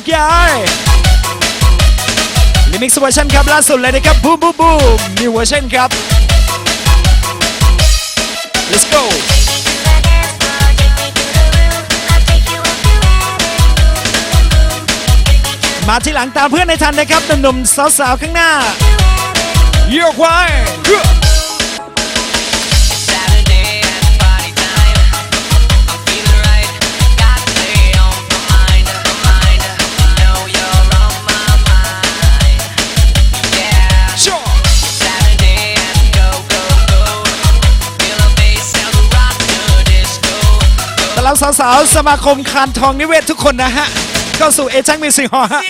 กย้ายลิมิกซ์เวอร์ชันครับล่าสุดเลยนะครับบูมบูมบูมนิวเวอร์ชันครับ let's go มาที่หลังตามเพื่อนในทันนะครับหนุ่มๆสาวๆข้างหน้าโยกไว้ ราสาวๆสมาคมคานทองนิเวศทุกคนนะฮะเข้าสู่เอจังมิวสิกฮอลฮะ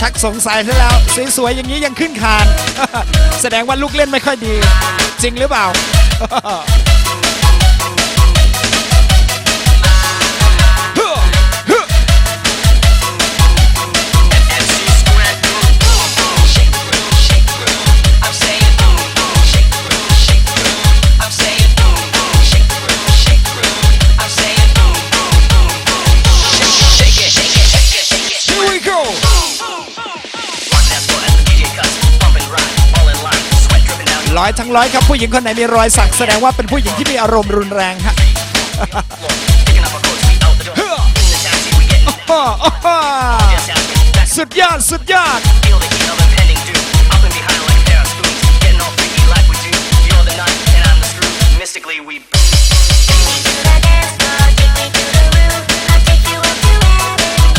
ชักสงสัยซะแล้วสวยๆอย่างนี้ยังขึ้นคาน แสดงว่าลูกเล่นไม่ค่อยดี จริงหรือเปล่า ร้อยทั้งร้อยครับผู้หญิงคนไหนมีรอยสักแสดงว่าเป็นผู้หญิงที่มีอารมณ์รุนแรงฮะ floor. Picking up our coats, we out the door. In the taxi, we getting it. อ้ออ้ออ้อ Just ask me. That's สุดยอดสุดยอด Feel the heat of impending doom. Up and behind like a pair of spoons. Getting all freaky like we do. You're the nut and I'm the screw. Mystically we.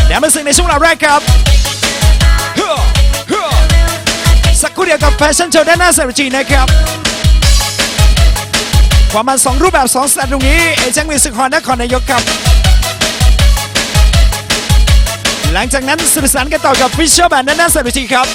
เดี๋ยวมาสึกในช่วงเราแรกครับ คู่เดียวกับแฟชั่นโชว์ด้านหน้าเซรจีนะครับความมันสองรูปแบบสองสไตล์ตรงนี้เอเจนต์มิวสิคฮอลนครนายกครับ หลังจากนั้นสนุกสานกันต่อกับฟิชเชอร์แบนด้านหน้าเซรจีครับ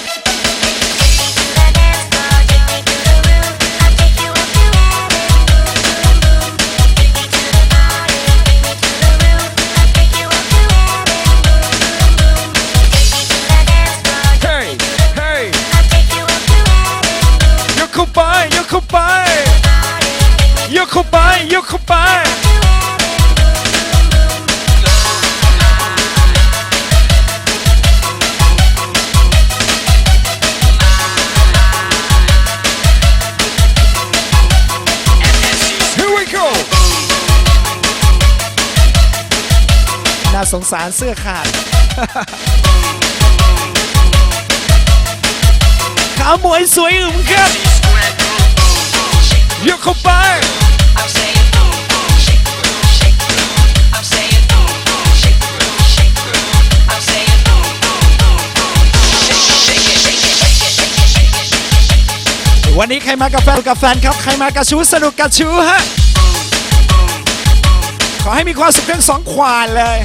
เข้าไป ยกเข้าไป ยกเข้าไป Here we go น่าสงสารเสื้อขาด ขาหมวยสวยอึมครับ วันนี้ใครมากับแฟนกับแฟนครับ ใครมากับชูสนุกกับชูฮะ ขอให้มีความสุขทั้งสองขวานเลย